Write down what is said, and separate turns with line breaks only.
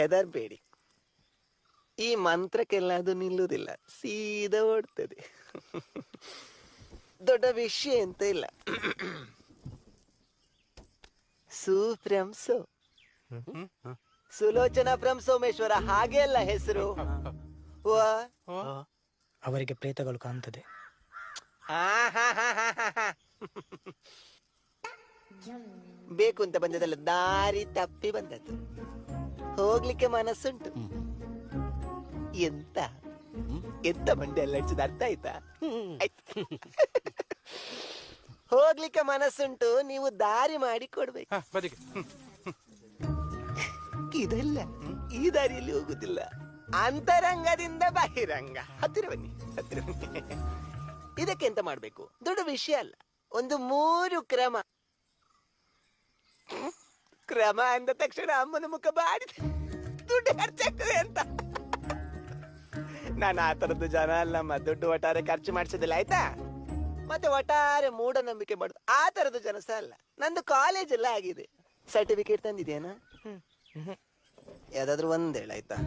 ಹೆದರ್ಬೇಡಿ. ಈ ಮಂತ್ರಕ್ಕೆಲ್ಲ ಅದು ನಿಲ್ಲುವುದಿಲ್ಲ ಸೀದಾ ಓಡ್ತದೆ. ದೊಡ್ಡ ವಿಷಯ ಎಂತ ಇಲ್ಲ. ಸುಪ್ರಂಸೋ ಸೋ. ಸುಲೋಚನಾ ಪ್ರಂ ಸೋಮೇಶ್ವರ ಹಾಗೆ ಅಲ್ಲ ಹೆಸರು?
ಅವರಿಗೆ ಪ್ರೇತಗಳು ಕಾಣ್ತದೆ.
ಬೇಕು ಅಂತ ಬಂದದಲ್ಲ ದಾರಿ ತಪ್ಪಿ ಬಂದದ್ದು. ಹೋಗ್ಲಿಕ್ಕೆ ಮನಸ್ಸುಂಟು. ಎಂತ? ಎಂತ ಮಂಡೆ ಎಲ್ಲ ಹಚ್ಚಿದ ಅರ್ಥ ಆಯ್ತಾ? ಹೋಗ್ಲಿಕ್ಕೆ ಮನಸ್ಸುಂಟು ನೀವು ದಾರಿ ಮಾಡಿ ಕೊಡ್ಬೇಕು.
ಇದೆಲ್ಲ ಬದಿಗೆ.
ಇದಲ್ಲ ಈ ದಾರಿಯಲ್ಲಿ ಹೋಗುದಿಲ್ಲ. ಅಂತರಂಗದಿಂದ ಬಹಿರಂಗ. ಹತ್ತಿರ ಬನ್ನಿ ಹತ್ತಿರ ಬನ್ನಿ. ಇದಕ್ಕೆ ಎಂತ ಮಾಡ್ಬೇಕು? ದೊಡ್ಡ ವಿಷಯ ಅಲ್ಲ. ಒಂದು ಮೂರು ಕ್ರಮ? ಕ್ರಮ ಅಂದ ತಕ್ಷಣ ಅಮ್ಮನ ಮುಖ ಬಾಡಿದೆ ದುಡ್ಡು ಖರ್ಚಾಗ್ತದೆ ಅಂತ. ನಾನು ಆ ತರದ್ದು ಜನ ಅಲ್ಲಮ್ಮ ದುಡ್ಡು ಒಟ್ಟಾರೆ ಖರ್ಚು ಮಾಡಿಸೋದಿಲ್ಲ ಆಯ್ತಾ? ಮತ್ತೆ ಒಟ್ಟಾರೆ ಮೂಢನಂಬಿಕೆ ಮಾಡುದು. ಆ ತರದ ಜನ ಸಹ ಅಲ್ಲ. ನಂದು ಕಾಲೇಜ್ ಎಲ್ಲ ಆಗಿದೆ. ಸರ್ಟಿಫಿಕೇಟ್ ತಂದಿದೆಯೇನಾ? ಯಾವ್ದಾದ್ರು ಒಂದ್ ಹೇಳ ಆಯ್ತಾ?